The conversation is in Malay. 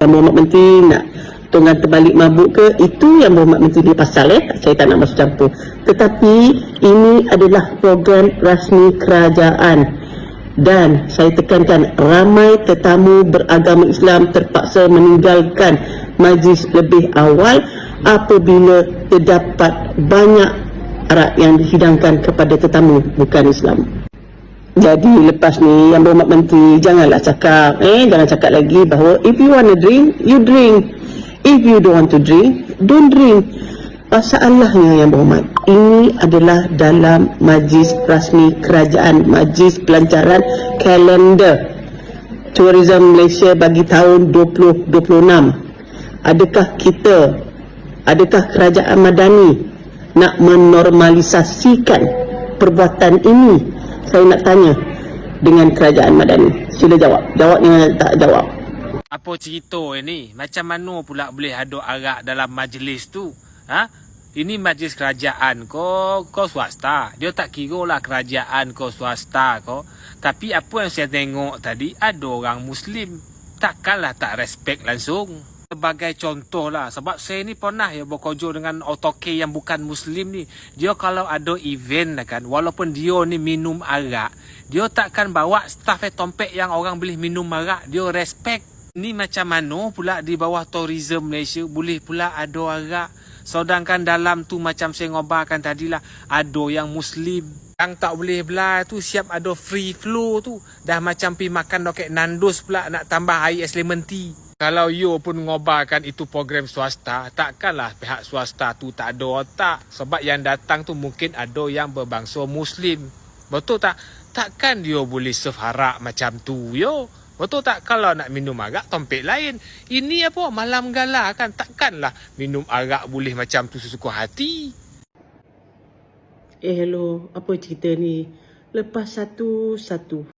yang Muhammad Menteri nak tunggang terbalik mabuk ke? Itu yang Muhammad Menteri dia pasal eh. Saya tak nak masuk campur. Tetapi ini adalah program rasmi kerajaan. Dan saya tekankan ramai tetamu beragama Islam terpaksa meninggalkan majlis lebih awal apabila terdapat banyak arak yang dihidangkan kepada tetamu bukan Islam. Jadi lepas ni yang berhormat menteri janganlah cakap eh jangan cakap lagi bahawa if you want to drink you drink. If you don't want to drink don't drink. Masalahnya yang berhormat ini adalah dalam majlis rasmi kerajaan majlis pelancaran kalender. Tourism Malaysia bagi tahun 2026 adakah kita adakah kerajaan madani nak menormalisasikan perbuatan ini saya nak tanya dengan kerajaan madani. Sila jawab. Jawab dengan tak jawab. Apa cerita ni? Macam mana pula boleh ada arak dalam majlis tu? Ha? Ini majlis kerajaan ko, ko swasta. Dia tak kira lah kerajaan ko swasta ko. Tapi apa yang saya tengok tadi, ada orang Muslim. Takkanlah tak respect langsung. Sebagai contoh lah, sebab saya ni pernah ya bekerja dengan otoke yang bukan Muslim ni. Dia kalau ada event lah kan, walaupun dia ni minum arak, dia takkan bawa staff eh tompek yang orang boleh minum arak. Dia respect. Ni macam mana pula di bawah tourism Malaysia boleh pula ada arak. Sedangkan dalam tu macam saya ngobarkan tadi lah, ada yang Muslim. Yang tak boleh belah tu siap ada free flow tu. Dah macam pi makan doket Nandos pula nak tambah air es lemon tea. Kalau you pun ngobarkan itu program swasta, takkanlah pihak swasta tu tak ada otak. Sebab yang datang tu mungkin ada yang berbangsa Muslim. Betul tak? Takkan dia boleh serve harak macam tu, yo. Betul tak? Kalau nak minum arak, tompek lain. Ini apa? Malam gala kan? Takkanlah minum arak boleh macam tu sesuka hati. Eh hello, apa cerita ni? Lepas satu-satu